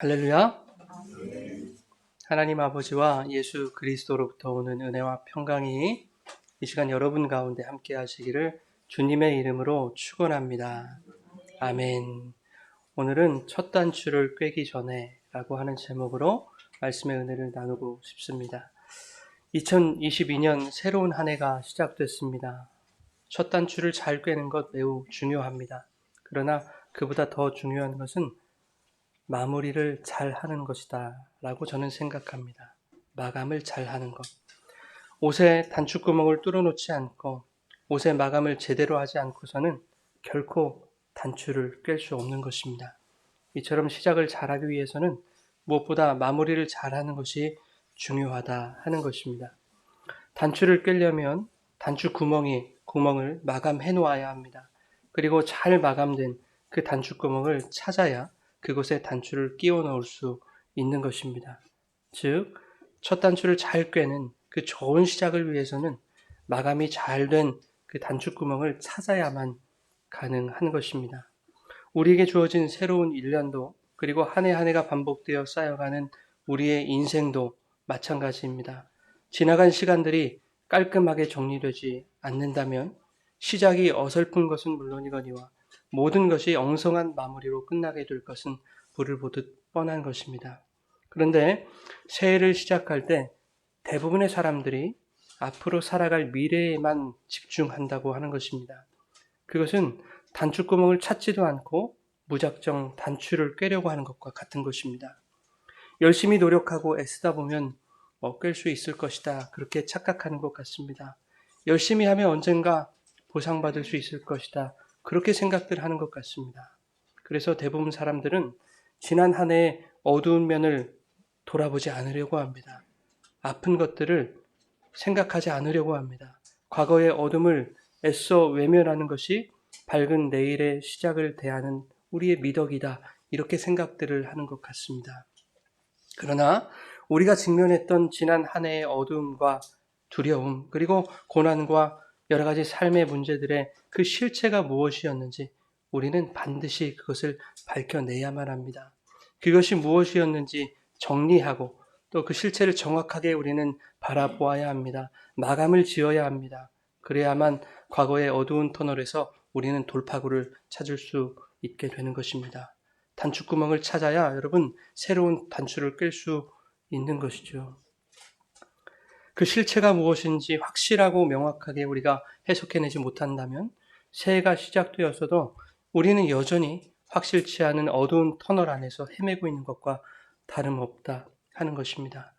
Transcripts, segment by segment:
할렐루야. 하나님 아버지와 예수 그리스도로부터 오는 은혜와 평강이 이 시간 여러분 가운데 함께 하시기를 주님의 이름으로 축원합니다. 아멘. 오늘은 첫 단추를 꿰기 전에라고 하는 제목으로 말씀의 은혜를 나누고 싶습니다. 2022년 새로운 한 해가 시작됐습니다. 첫 단추를 잘 꿰는 것 매우 중요합니다. 그러나 그보다 더 중요한 것은 마무리를 잘 하는 것이다 라고 저는 생각합니다. 마감을 잘 하는 것. 옷에 단추구멍을 뚫어놓지 않고 옷의 마감을 제대로 하지 않고서는 결코 단추를 꿰 수 없는 것입니다. 이처럼 시작을 잘하기 위해서는 무엇보다 마무리를 잘하는 것이 중요하다 하는 것입니다. 단추를 꿰려면 단추 구멍이 구멍을 마감해 놓아야 합니다. 그리고 잘 마감된 그 단추 구멍을 찾아야 그곳에 단추를 끼워 넣을 수 있는 것입니다. 즉, 첫 단추를 잘 꿰는 그 좋은 시작을 위해서는 마감이 잘 된 그 단추 구멍을 찾아야만 가능한 것입니다. 우리에게 주어진 새로운 1년도 그리고 한 해 한 해가 반복되어 쌓여가는 우리의 인생도 마찬가지입니다. 지나간 시간들이 깔끔하게 정리되지 않는다면 시작이 어설픈 것은 물론이거니와 모든 것이 엉성한 마무리로 끝나게 될 것은 불을 보듯 뻔한 것입니다. 그런데 새해를 시작할 때 대부분의 사람들이 앞으로 살아갈 미래에만 집중한다고 하는 것입니다. 그것은 단추구멍을 찾지도 않고 무작정 단추를 꿰려고 하는 것과 같은 것입니다. 열심히 노력하고 애쓰다 보면 뭐꿰수 있을 것이다. 그렇게 착각하는 것 같습니다. 열심히 하면 언젠가 보상받을 수 있을 것이다. 그렇게 생각들 하는 것 같습니다. 그래서 대부분 사람들은 지난 한 해의 어두운 면을 돌아보지 않으려고 합니다. 아픈 것들을 생각하지 않으려고 합니다. 과거의 어둠을 애써 외면하는 것이 밝은 내일의 시작을 대하는 우리의 미덕이다. 이렇게 생각들을 하는 것 같습니다. 그러나 우리가 직면했던 지난 한 해의 어둠과 두려움, 그리고 고난과 여러 가지 삶의 문제들의 그 실체가 무엇이었는지 우리는 반드시 그것을 밝혀내야만 합니다. 그것이 무엇이었는지 정리하고 또 그 실체를 정확하게 우리는 바라보아야 합니다. 마감을 지어야 합니다. 그래야만 과거의 어두운 터널에서 우리는 돌파구를 찾을 수 있게 되는 것입니다. 단추구멍을 찾아야 여러분 새로운 단추를 꿰수 있는 것이죠. 그 실체가 무엇인지 확실하고 명확하게 우리가 해석해내지 못한다면 새해가 시작되었어도 우리는 여전히 확실치 않은 어두운 터널 안에서 헤매고 있는 것과 다름없다 하는 것입니다.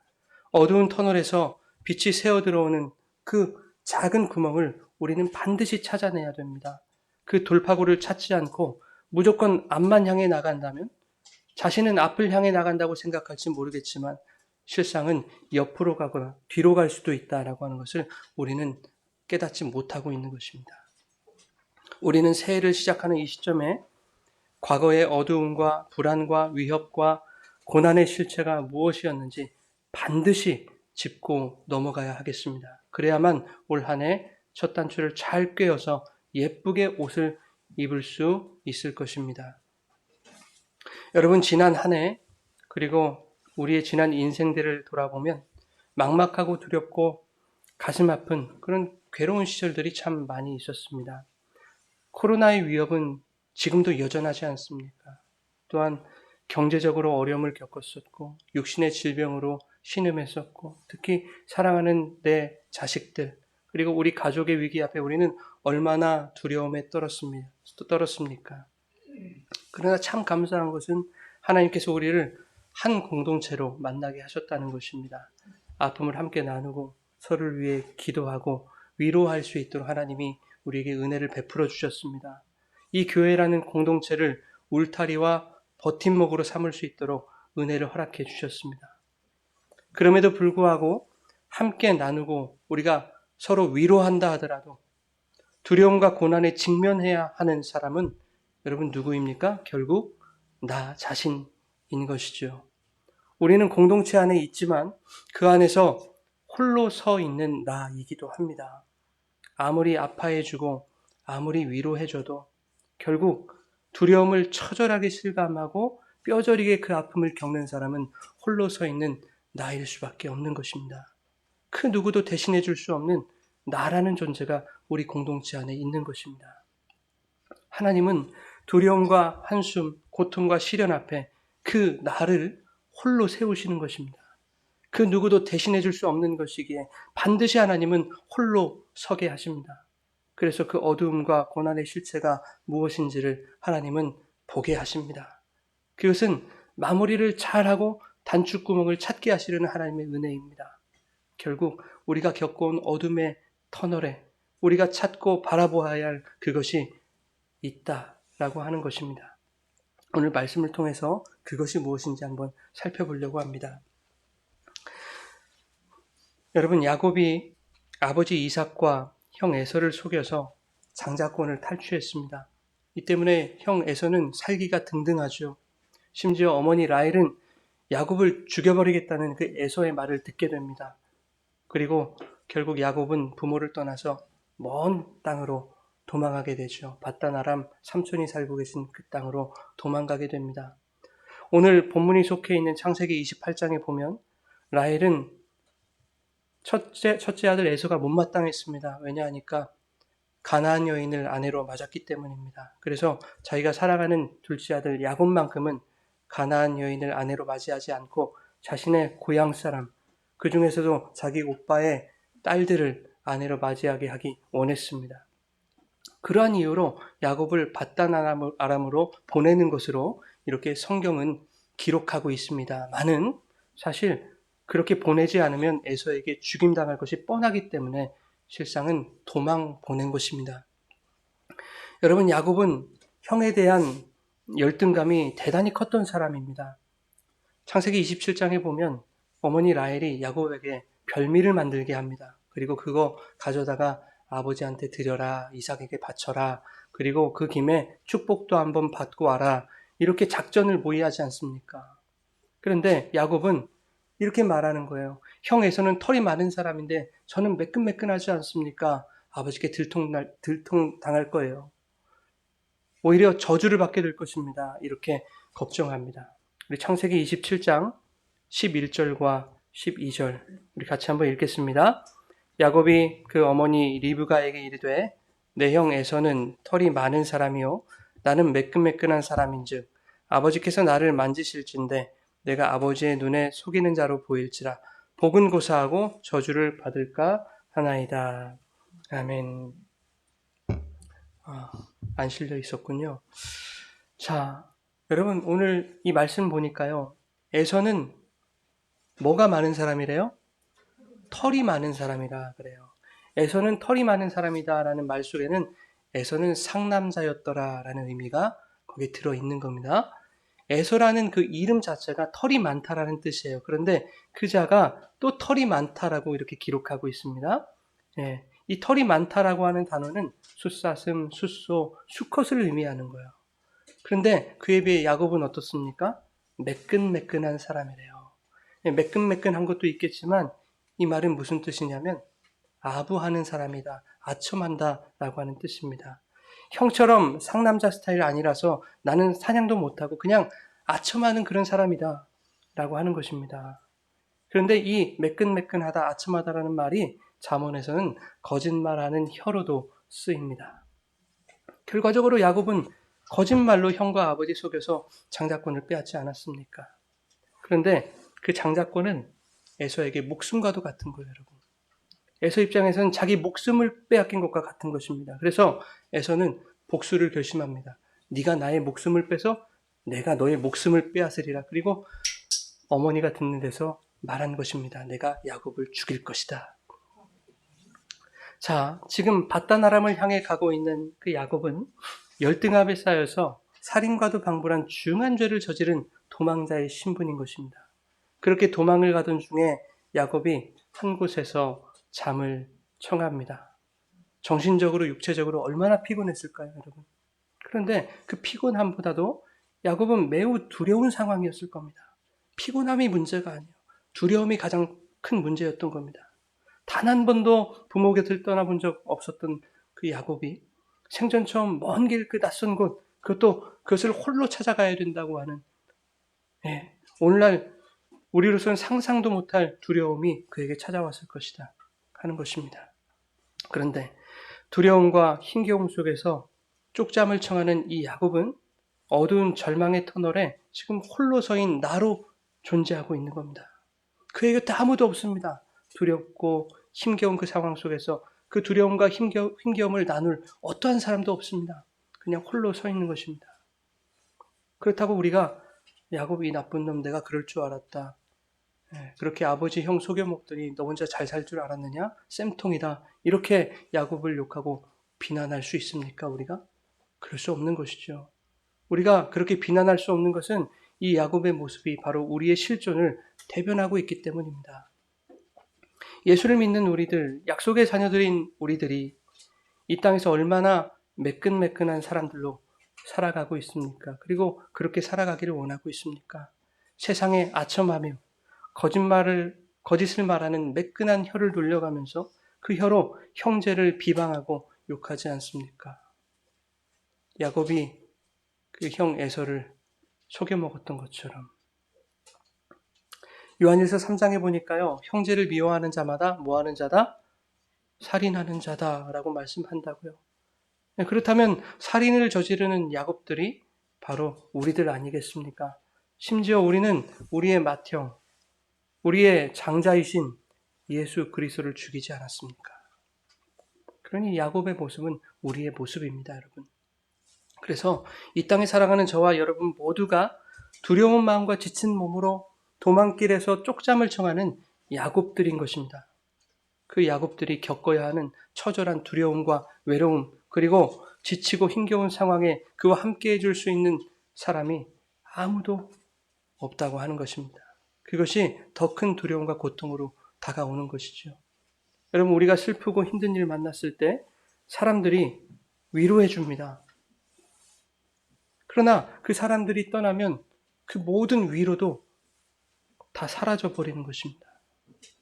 어두운 터널에서 빛이 새어 들어오는 그 작은 구멍을 우리는 반드시 찾아내야 됩니다. 그 돌파구를 찾지 않고 무조건 앞만 향해 나간다면 자신은 앞을 향해 나간다고 생각할지 모르겠지만 실상은 옆으로 가거나 뒤로 갈 수도 있다라고 하는 것을 우리는 깨닫지 못하고 있는 것입니다. 우리는 새해를 시작하는 이 시점에 과거의 어두움과 불안과 위협과 고난의 실체가 무엇이었는지 반드시 짚고 넘어가야 하겠습니다. 그래야만 올 한 해 첫 단추를 잘 꿰어서 예쁘게 옷을 입을 수 있을 것입니다. 여러분, 지난 한 해, 그리고 우리의 지난 인생들을 돌아보면 막막하고 두렵고 가슴 아픈 그런 괴로운 시절들이 참 많이 있었습니다. 코로나의 위협은 지금도 여전하지 않습니까? 또한 경제적으로 어려움을 겪었었고, 육신의 질병으로 신음했었고, 특히 사랑하는 내 자식들, 그리고 우리 가족의 위기 앞에 우리는 얼마나 두려움에 떨었습니까? 그러나 참 감사한 것은 하나님께서 우리를 한 공동체로 만나게 하셨다는 것입니다. 아픔을 함께 나누고 서로를 위해 기도하고 위로할 수 있도록 하나님이 우리에게 은혜를 베풀어 주셨습니다. 이 교회라는 공동체를 울타리와 버팀목으로 삼을 수 있도록 은혜를 허락해 주셨습니다. 그럼에도 불구하고 함께 나누고 우리가 서로 위로한다 하더라도 두려움과 고난에 직면해야 하는 사람은 여러분 누구입니까? 결국 나 자신인 것이죠. 우리는 공동체 안에 있지만 그 안에서 홀로 서 있는 나이기도 합니다. 아무리 아파해주고 아무리 위로해줘도 결국 두려움을 처절하게 실감하고 뼈저리게 그 아픔을 겪는 사람은 홀로 서 있는 나일 수밖에 없는 것입니다. 그 누구도 대신해 줄 수 없는 나라는 존재가 우리 공동체 안에 있는 것입니다. 하나님은 두려움과 한숨, 고통과 시련 앞에 그 나를 홀로 세우시는 것입니다. 그 누구도 대신해 줄 수 없는 것이기에 반드시 하나님은 홀로 서게 하십니다. 그래서 그 어두움과 고난의 실체가 무엇인지를 하나님은 보게 하십니다. 그것은 마무리를 잘하고 단축구멍을 찾게 하시려는 하나님의 은혜입니다. 결국 우리가 겪어온 어둠의 터널에 우리가 찾고 바라보아야 할 그것이 있다라고 하는 것입니다. 오늘 말씀을 통해서 그것이 무엇인지 한번 살펴보려고 합니다. 여러분 야곱이 아버지 이삭과 형 에서를 속여서 장자권을 탈취했습니다. 이 때문에 형 에서는 살기가 등등하죠. 심지어 어머니 라헬은 야곱을 죽여버리겠다는 그 에서의 말을 듣게 됩니다. 그리고 결국 야곱은 부모를 떠나서 먼 땅으로 도망하게 되죠. 바다나람 삼촌이 살고 계신 그 땅으로 도망가게 됩니다. 오늘 본문이 속해 있는 창세기 28장에 보면 라헬은 첫째, 첫째 아들 에서가 못마땅했습니다. 왜냐하니까 가나안 여인을 아내로 맞았기 때문입니다. 그래서 자기가 사랑하는 둘째 아들 야곱만큼은 가나안 여인을 아내로 맞이하지 않고 자신의 고향 사람, 그 중에서도 자기 오빠의 딸들을 아내로 맞이하게 하기 원했습니다. 그러한 이유로 야곱을 바단 아람으로 보내는 것으로 이렇게 성경은 기록하고 있습니다. 많은 사실 그렇게 보내지 않으면 에서에게 죽임당할 것이 뻔하기 때문에 실상은 도망 보낸 것입니다. 여러분 야곱은 형에 대한 열등감이 대단히 컸던 사람입니다. 창세기 27장에 보면 어머니 라헬이 야곱에게 별미를 만들게 합니다. 그리고 그거 가져다가 아버지한테 드려라, 이삭에게 바쳐라, 그리고 그 김에 축복도 한번 받고 와라. 이렇게 작전을 모의하지 않습니까? 그런데 야곱은 이렇게 말하는 거예요. 형에서는 털이 많은 사람인데 저는 매끈매끈하지 않습니까? 아버지께 들통, 들통 당할 거예요. 오히려 저주를 받게 될 것입니다. 이렇게 걱정합니다. 우리 창세기 27장 11절과 12절 우리 같이 한번 읽겠습니다. 야곱이 그 어머니 리브가에게 이르되 내 형 에서는 털이 많은 사람이요 나는 매끈매끈한 사람인즉 아버지께서 나를 만지실진데 내가 아버지의 눈에 속이는 자로 보일지라 복은 고사하고 저주를 받을까 하나이다. 아멘. 아, 안 실려 있었군요. 자, 여러분 오늘 이 말씀 보니까요. 에서는 뭐가 많은 사람이래요? 털이 많은 사람이라 그래요. 에서는 털이 많은 사람이다라는 말 속에는 에서는 상남자였더라라는 의미가 거기 들어 있는 겁니다. 에서라는 그 이름 자체가 털이 많다라는 뜻이에요. 그런데 그 자가 또 털이 많다라고 이렇게 기록하고 있습니다. 예, 이 털이 많다라고 하는 단어는 숫사슴, 숫소, 수컷을 의미하는 거예요. 그런데 그에 비해 야곱은 어떻습니까? 매끈매끈한 사람이래요. 예, 매끈매끈한 것도 있겠지만 이 말은 무슨 뜻이냐면 아부하는 사람이다, 아첨한다 라고 하는 뜻입니다. 형처럼 상남자 스타일 아니라서 나는 사냥도 못하고 그냥 아첨하는 그런 사람이다. 라고 하는 것입니다. 그런데 이 매끈매끈하다, 아첨하다라는 말이 잠언에서는 거짓말하는 혀로도 쓰입니다. 결과적으로 야곱은 거짓말로 형과 아버지 속에서 장자권을 빼앗지 않았습니까? 그런데 그 장자권은 에서에게 목숨과도 같은 거예요, 여러분. 에서 입장에서는 자기 목숨을 빼앗긴 것과 같은 것입니다. 그래서 에서는 복수를 결심합니다. 네가 나의 목숨을 빼서 내가 너의 목숨을 빼앗으리라. 그리고 어머니가 듣는 데서 말한 것입니다. 내가 야곱을 죽일 것이다. 자, 지금 바다나람을 향해 가고 있는 그 야곱은 열등함에 쌓여서 살인과도 방불한 중한 죄를 저지른 도망자의 신분인 것입니다. 그렇게 도망을 가던 중에 야곱이 한 곳에서 잠을 청합니다. 정신적으로 육체적으로 얼마나 피곤했을까요, 여러분? 그런데 그 피곤함보다도 야곱은 매우 두려운 상황이었을 겁니다. 피곤함이 문제가 아니에요. 두려움이 가장 큰 문제였던 겁니다. 단 한 번도 부모 곁을 떠나본 적 없었던 그 야곱이 생전 처음 먼 길 그 낯선 곳, 그것도 그것을 홀로 찾아가야 된다고 하는 예, 오늘날 우리로서는 상상도 못할 두려움이 그에게 찾아왔을 것이다 하는 것입니다. 그런데 두려움과 힘겨움 속에서 쪽잠을 청하는 이 야곱은 어두운 절망의 터널에 지금 홀로 서인 나로 존재하고 있는 겁니다. 곁에 아무도 없습니다. 두렵고 힘겨운 그 상황 속에서 그 두려움과 힘겨, 힘겨움을 나눌 어떠한 사람도 없습니다. 그냥 홀로 서 있는 것입니다. 그렇다고 우리가 야곱이 이 나쁜 놈 내가 그럴 줄 알았다. 예, 그렇게 아버지 형 먹더니 너 혼자 잘 살 줄 알았느냐? 쌤통이다. 이렇게 야곱을 욕하고 비난할 수 있습니까, 우리가? 그럴 수 없는 것이죠. 우리가 그렇게 비난할 수 없는 것은 이 야곱의 모습이 바로 우리의 실존을 대변하고 있기 때문입니다. 예수를 믿는 우리들, 약속의 자녀들인 우리들이 이 땅에서 얼마나 매끈매끈한 사람들로 살아가고 있습니까? 그리고 그렇게 살아가기를 원하고 있습니까? 세상에 아첨하며 거짓말을 거짓을 말하는 매끈한 혀를 돌려가면서 그 혀로 형제를 비방하고 욕하지 않습니까? 야곱이 그 형 에서를 속여 먹었던 것처럼 요한일서 3장에 보니까요. 형제를 미워하는 자마다 뭐 하는 자다? 살인하는 자다라고 말씀한다고요. 네, 그렇다면 살인을 저지르는 야곱들이 바로 우리들 아니겠습니까? 심지어 우리는 우리의 맏형, 우리의 장자이신 예수 그리스도를 죽이지 않았습니까? 그러니 야곱의 모습은 우리의 모습입니다, 여러분. 그래서 이 땅에 살아가는 저와 여러분 모두가 두려운 마음과 지친 몸으로 도망길에서 쪽잠을 청하는 야곱들인 것입니다. 그 야곱들이 겪어야 하는 처절한 두려움과 외로움, 그리고 지치고 힘겨운 상황에 그와 함께 해줄 수 있는 사람이 아무도 없다고 하는 것입니다. 그것이 더 큰 두려움과 고통으로 다가오는 것이죠. 여러분, 우리가 슬프고 힘든 일 만났을 때 사람들이 위로해 줍니다. 그러나 그 사람들이 떠나면 그 모든 위로도 다 사라져 버리는 것입니다.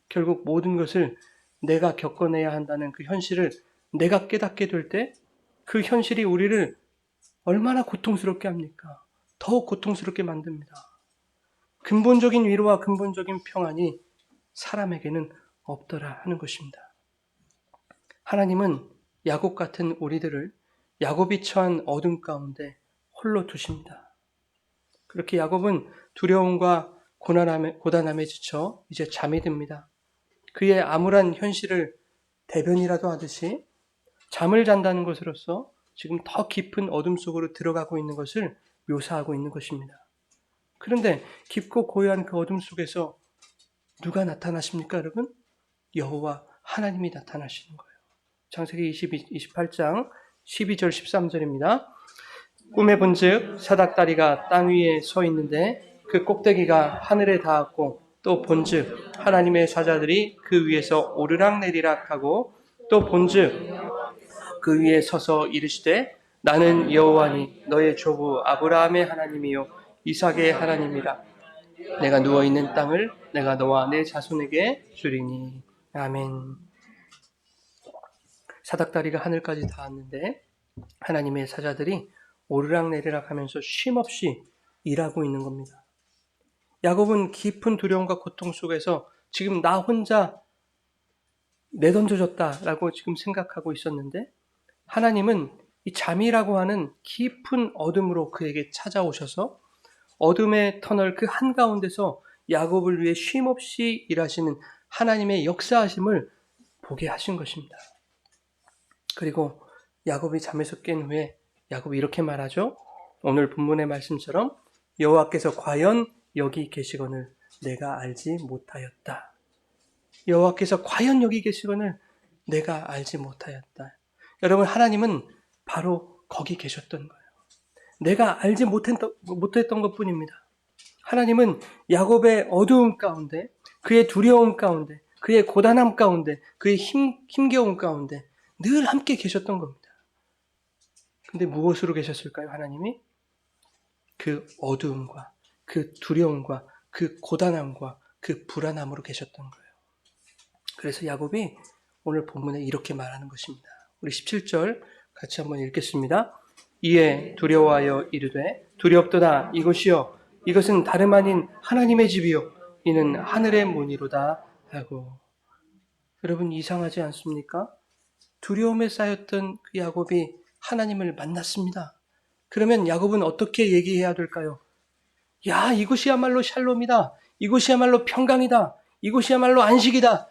결국 모든 것을 내가 겪어내야 한다는 그 현실을 내가 깨닫게 될 때 그 현실이 우리를 얼마나 고통스럽게 합니까? 더 고통스럽게 만듭니다. 근본적인 위로와 근본적인 평안이 사람에게는 없더라 하는 것입니다. 하나님은 야곱 같은 우리들을 야곱이 처한 어둠 가운데 홀로 두십니다. 그렇게 야곱은 두려움과 고난함에, 고단함에 지쳐 이제 잠이 듭니다. 그의 암울한 현실을 대변이라도 하듯이 잠을 잔다는 것으로서 지금 더 깊은 어둠 속으로 들어가고 있는 것을 묘사하고 있는 것입니다. 그런데 깊고 고요한 그 어둠 속에서 누가 나타나십니까, 여러분? 여호와 하나님이 나타나시는 거예요. 창세기 22, 28장 12절 13절입니다. 꿈에 본즉 사닥다리가 땅 위에 서 있는데 그 꼭대기가 하늘에 닿았고 또 본즉 하나님의 사자들이 그 위에서 오르락 내리락 하고 또 본즉 그 위에 서서 이르시되 나는 여호와니 너의 조부 아브라함의 하나님이요 이삭의 하나님이라 내가 누워 있는 땅을 내가 너와 내 자손에게 주리니 아멘. 사닥다리가 하늘까지 닿았는데 하나님의 사자들이 오르락 내리락 하면서 쉼없이 일하고 있는 겁니다. 야곱은 깊은 두려움과 고통 속에서 지금 나 혼자 내던져졌다라고 지금 생각하고 있었는데 하나님은 이 잠이라고 하는 깊은 어둠으로 그에게 찾아오셔서 어둠의 터널 그 한가운데서 야곱을 위해 쉼없이 일하시는 하나님의 역사하심을 보게 하신 것입니다. 그리고 야곱이 잠에서 깬 후에 야곱이 이렇게 말하죠. 오늘 본문의 말씀처럼 여호와께서 과연 여기 계시거늘 내가 알지 못하였다. 여호와께서 과연 여기 계시거늘 내가 알지 못하였다. 여러분 하나님은 바로 거기 계셨던 거예요. 내가 알지 못했던, 것 뿐입니다. 하나님은 야곱의 어두움 가운데, 그의 두려움 가운데, 그의 고단함 가운데, 그의 힘, 힘겨움 가운데 늘 함께 계셨던 겁니다. 근데 무엇으로 계셨을까요, 하나님이? 그 어두움과 그 두려움과 그 고단함과 그 불안함으로 계셨던 거예요. 그래서 야곱이 오늘 본문에 이렇게 말하는 것입니다. 우리 17절 같이 한번 읽겠습니다. 이에 두려워하여 이르되 두렵도다 이것이여 이것은 다름 아닌 하나님의 집이요 이는 하늘의 문이로다 하고 여러분 이상하지 않습니까? 두려움에 쌓였던 그 야곱이 하나님을 만났습니다. 그러면 야곱은 어떻게 얘기해야 될까요? 야, 이곳이야말로 샬롬이다. 이곳이야말로 평강이다. 이곳이야말로 안식이다.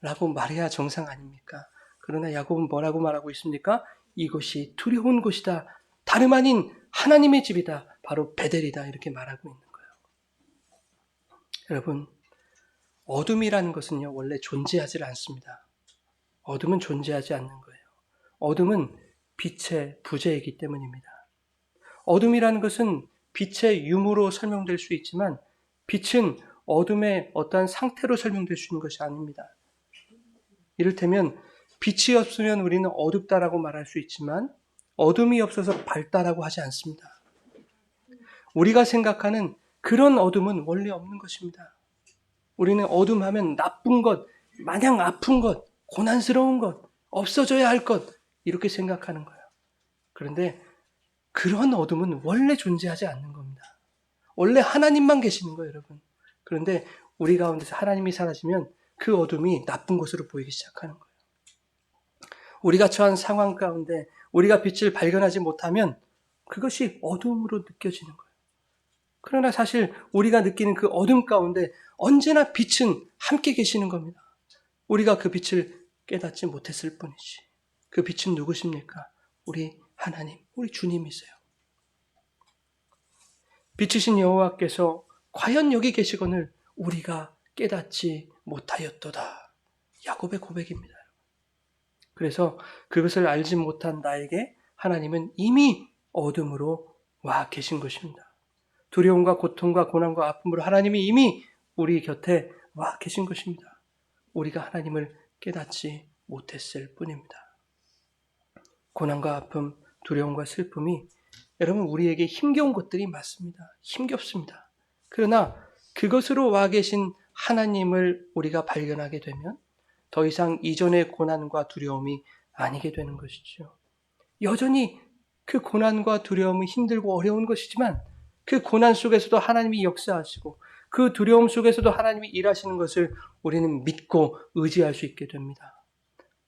라고 말해야 정상 아닙니까? 그러나 야곱은 뭐라고 말하고 있습니까? 이곳이 두려운 곳이다. 다름 아닌 하나님의 집이다. 바로 베델이다. 이렇게 말하고 있는 거예요. 여러분, 어둠이라는 것은요, 원래 존재하지 않습니다. 어둠은 존재하지 않는 거예요. 어둠은 빛의 부재이기 때문입니다. 어둠이라는 것은 빛의 유무로 설명될 수 있지만 빛은 어둠의 어떠한 상태로 설명될 수 있는 것이 아닙니다. 이를테면 빛이 없으면 우리는 어둡다라고 말할 수 있지만 어둠이 없어서 밝다라고 하지 않습니다. 우리가 생각하는 그런 어둠은 원래 없는 것입니다. 우리는 어둠 하면 나쁜 것, 마냥 아픈 것, 고난스러운 것, 없어져야 할 것, 이렇게 생각하는 거예요. 그런데 그런 어둠은 원래 존재하지 않는 겁니다. 원래 하나님만 계시는 거예요, 여러분. 그런데 우리 가운데서 하나님이 사라지면 그 어둠이 나쁜 것으로 보이기 시작하는 거예요. 우리가 처한 상황 가운데 우리가 빛을 발견하지 못하면 그것이 어둠으로 느껴지는 거예요. 그러나 사실 우리가 느끼는 그 어둠 가운데 언제나 빛은 함께 계시는 겁니다. 우리가 그 빛을 깨닫지 못했을 뿐이지. 그 빛은 누구십니까? 우리 하나님, 우리 주님이세요. 빛이신 여호와께서 과연 여기 계시거늘 우리가 깨닫지 못하였도다. 야곱의 고백입니다. 그래서 그것을 알지 못한 나에게 하나님은 이미 어둠으로 와 계신 것입니다. 두려움과 고통과 고난과 아픔으로 하나님이 이미 우리 곁에 와 계신 것입니다. 우리가 하나님을 깨닫지 못했을 뿐입니다. 고난과 아픔, 두려움과 슬픔이 여러분 우리에게 힘겨운 것들이 맞습니다. 힘겹습니다. 그러나 그것으로 와 계신 하나님을 우리가 발견하게 되면 더 이상 이전의 고난과 두려움이 아니게 되는 것이죠. 여전히 그 고난과 두려움이 힘들고 어려운 것이지만 그 고난 속에서도 하나님이 역사하시고 그 두려움 속에서도 하나님이 일하시는 것을 우리는 믿고 의지할 수 있게 됩니다.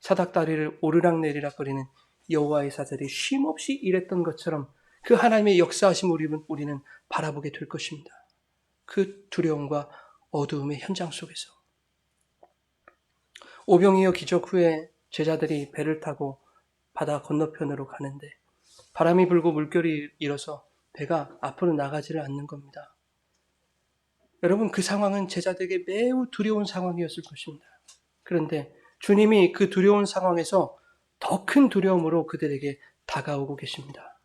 사닥다리를 오르락내리락 거리는 여호와의 사자들이 쉼없이 일했던 것처럼 그 하나님의 역사하심 우리는 우리는 바라보게 될 것입니다. 그 두려움과 어두움의 현장 속에서 오병이어 기적 후에 제자들이 배를 타고 바다 건너편으로 가는데 바람이 불고 물결이 일어서 배가 앞으로 나가지를 않는 겁니다. 여러분 그 상황은 제자들에게 매우 두려운 상황이었을 것입니다. 그런데 주님이 그 두려운 상황에서 더 큰 두려움으로 그들에게 다가오고 계십니다.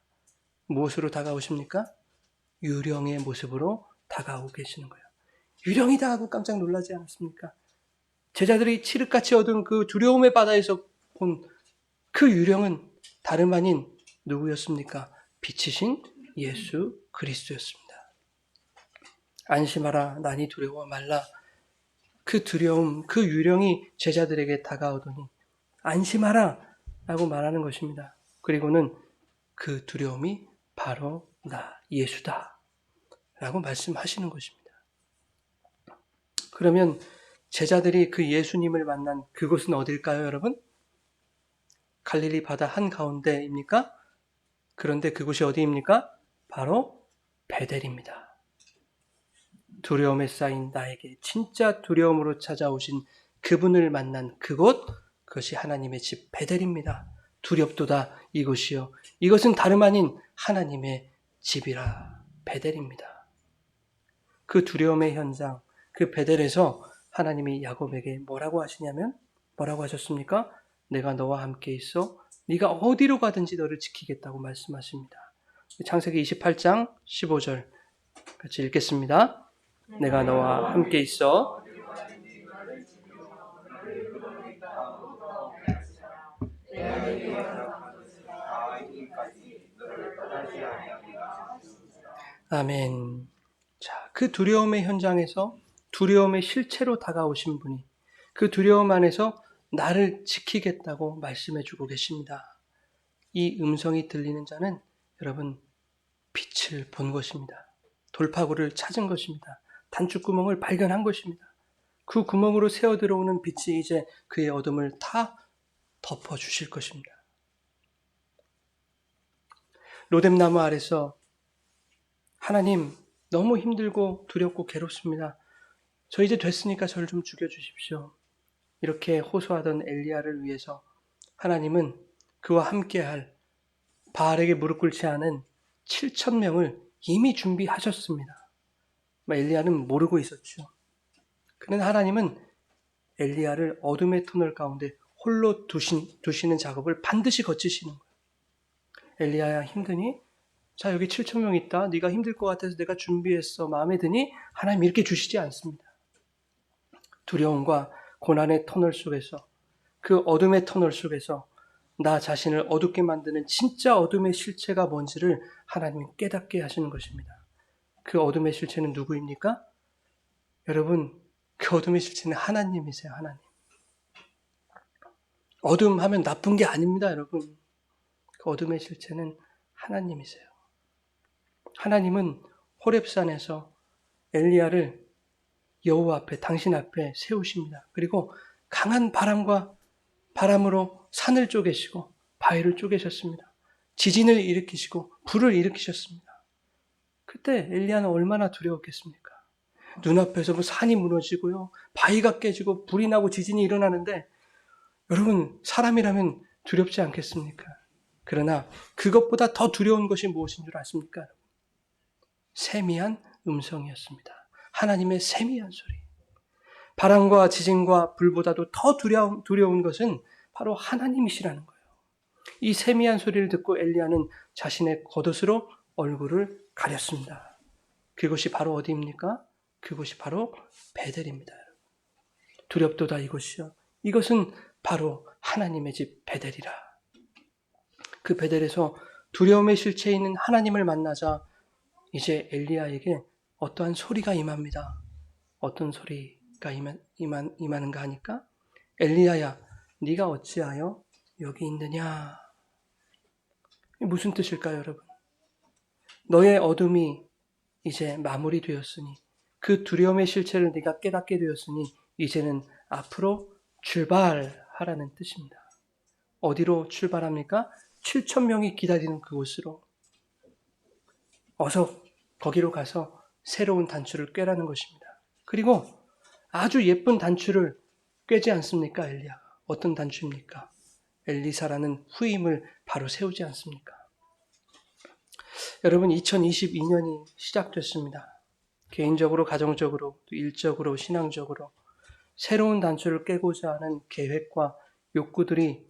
무엇으로 다가오십니까? 유령의 모습으로 다가오고 계시는 거예요. 유령이다 하고 깜짝 놀라지 않았습니까? 제자들이 칠흑같이 얻은 그 두려움의 바다에서 본 그 유령은 다름 아닌 누구였습니까? 빛이신 예수 그리스도였습니다. 안심하라, 난이 두려워 말라. 그 두려움, 그 유령이 제자들에게 다가오더니 안심하라 라고 말하는 것입니다. 그리고는 그 두려움이 바로 나, 예수다. 라고 말씀하시는 것입니다. 그러면 제자들이 그 예수님을 만난 그곳은 어딜까요, 여러분? 갈릴리 바다 한가운데입니까? 그런데 그곳이 어디입니까? 바로 베델입니다. 두려움에 쌓인 나에게 진짜 두려움으로 찾아오신 그분을 만난 그곳, 그것이 하나님의 집 베델입니다. 두렵도다 이곳이요. 이것은 다름 아닌 하나님의 집이라 베델입니다. 그 두려움의 현장, 그 베델에서 하나님이 야곱에게 뭐라고 하시냐면 뭐라고 하셨습니까? 내가 너와 함께 있어 네가 어디로 가든지 너를 지키겠다고 말씀하십니다. 창세기 28장 15절 같이 읽겠습니다. 내가 너와 함께 있어 아멘. 자, 그 두려움의 현장에서 두려움의 실체로 다가오신 분이 그 두려움 안에서 나를 지키겠다고 말씀해 주고 계십니다. 이 음성이 들리는 자는 여러분 빛을 본 것입니다. 돌파구를 찾은 것입니다. 단축구멍을 발견한 것입니다. 그 구멍으로 새어 들어오는 빛이 이제 그의 어둠을 다 덮어 주실 것입니다. 로뎀나무 아래서 하나님 너무 힘들고 두렵고 괴롭습니다. 저 이제 됐으니까 저를 좀 죽여 주십시오. 이렇게 호소하던 엘리야를 위해서 하나님은 그와 함께할 바알에게 무릎 꿇지 않은 7천 명을 이미 준비하셨습니다. 엘리야는 모르고 있었죠. 그는 하나님은 엘리야를 어둠의 터널 가운데 홀로 두신, 두시는 작업을 반드시 거치시는 거예요. 엘리야야 힘드니? 자 여기 7천 명 있다. 네가 힘들 것 같아서 내가 준비했어. 마음에 드니? 하나님 이렇게 주시지 않습니다. 두려움과 고난의 터널 속에서 그 어둠의 터널 속에서 나 자신을 어둡게 만드는 진짜 어둠의 실체가 뭔지를 하나님이 깨닫게 하시는 것입니다. 그 어둠의 실체는 누구입니까? 여러분, 그 어둠의 실체는 하나님이세요, 하나님. 어둠 하면 나쁜 게 아닙니다, 여러분. 그 어둠의 실체는 하나님이세요. 하나님은 호렙산에서 엘리야를 여호와 앞에 당신 앞에 세우십니다. 그리고 강한 바람과 바람으로 산을 쪼개시고 바위를 쪼개셨습니다. 지진을 일으키시고 불을 일으키셨습니다. 그때 엘리야는 얼마나 두려웠겠습니까? 눈앞에서 뭐 산이 무너지고요. 바위가 깨지고 불이 나고 지진이 일어나는데 여러분 사람이라면 두렵지 않겠습니까? 그러나 그것보다 더 두려운 것이 무엇인 줄 아십니까? 세미한 음성이었습니다. 하나님의 세미한 소리. 바람과 지진과 불보다도 더 두려운, 두려운 것은 바로 하나님이시라는 거예요. 이 세미한 소리를 듣고 엘리야는 자신의 겉옷으로 얼굴을 가렸습니다. 그곳이 바로 어디입니까? 그곳이 바로 베델입니다. 두렵도다 이곳이요. 이것은 바로 하나님의 집 베델이라. 그 베델에서 두려움의 실체에 있는 하나님을 만나자 이제 엘리야에게 어떠한 소리가 임합니다. 어떤 소리가 임한, 임한, 임하는가 하니까 엘리야야 네가 어찌하여 여기 있느냐? 무슨 뜻일까요, 여러분? 너의 어둠이 이제 마무리되었으니 그 두려움의 실체를 네가 깨닫게 되었으니 이제는 앞으로 출발하라는 뜻입니다. 어디로 출발합니까? 7천 명이 기다리는 그곳으로 어서 거기로 가서 새로운 단추를 꿰라는 것입니다. 그리고 아주 예쁜 단추를 꿰지 않습니까, 엘리야가? 어떤 단추입니까? 엘리사라는 후임을 바로 세우지 않습니까? 여러분, 2022년이 시작됐습니다. 개인적으로, 가정적으로, 또 일적으로, 신앙적으로 새로운 단추를 깨고자 하는 계획과 욕구들이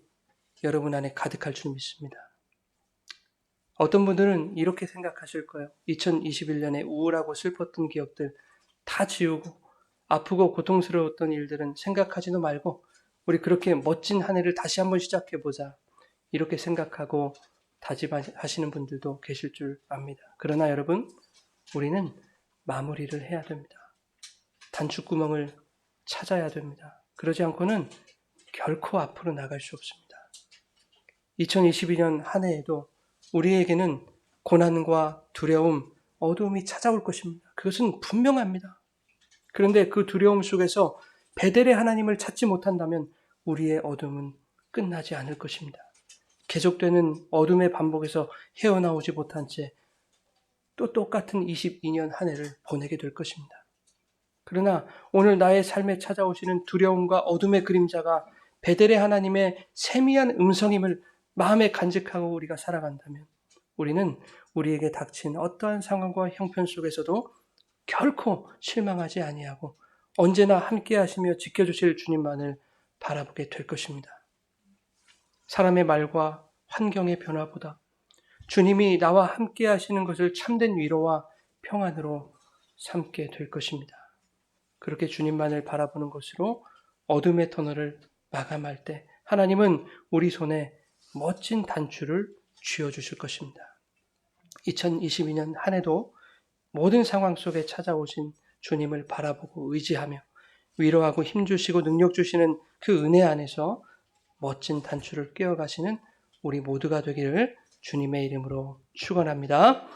여러분 안에 가득할 줄 믿습니다. 어떤 분들은 이렇게 생각하실 거예요. 2021년에 우울하고 슬펐던 기억들 다 지우고 아프고 고통스러웠던 일들은 생각하지도 말고 우리 그렇게 멋진 한 해를 다시 한번 시작해 보자. 이렇게 생각하고 다짐하시는 분들도 계실 줄 압니다. 그러나 여러분, 우리는 마무리를 해야 됩니다. 단축구멍을 찾아야 됩니다. 그러지 않고는 결코 앞으로 나갈 수 없습니다. 2022년 한 해에도 우리에게는 고난과 두려움, 어두움이 찾아올 것입니다. 그것은 분명합니다. 그런데 그 두려움 속에서 베델의 하나님을 찾지 못한다면 우리의 어둠은 끝나지 않을 것입니다. 계속되는 어둠의 반복에서 헤어나오지 못한 채 또 똑같은 22년 한 해를 보내게 될 것입니다. 그러나 오늘 나의 삶에 찾아오시는 두려움과 어둠의 그림자가 베델의 하나님의 세미한 음성임을 마음에 간직하고 우리가 살아간다면 우리는 우리에게 닥친 어떠한 상황과 형편 속에서도 결코 실망하지 아니하고 언제나 함께 하시며 지켜주실 주님만을 바라보게 될 것입니다. 사람의 말과 환경의 변화보다 주님이 나와 함께 하시는 것을 참된 위로와 평안으로 삼게 될 것입니다. 그렇게 주님만을 바라보는 것으로 어둠의 터널을 마감할 때 하나님은 우리 손에 멋진 단추를 쥐어 주실 것입니다. 2022년 한 해도 모든 상황 속에 찾아오신 주님을 바라보고 의지하며 위로하고 힘 주시고 능력 주시는 그 은혜 안에서 멋진 단추를 깨어가시는 우리 모두가 되기를 주님의 이름으로 축원합니다.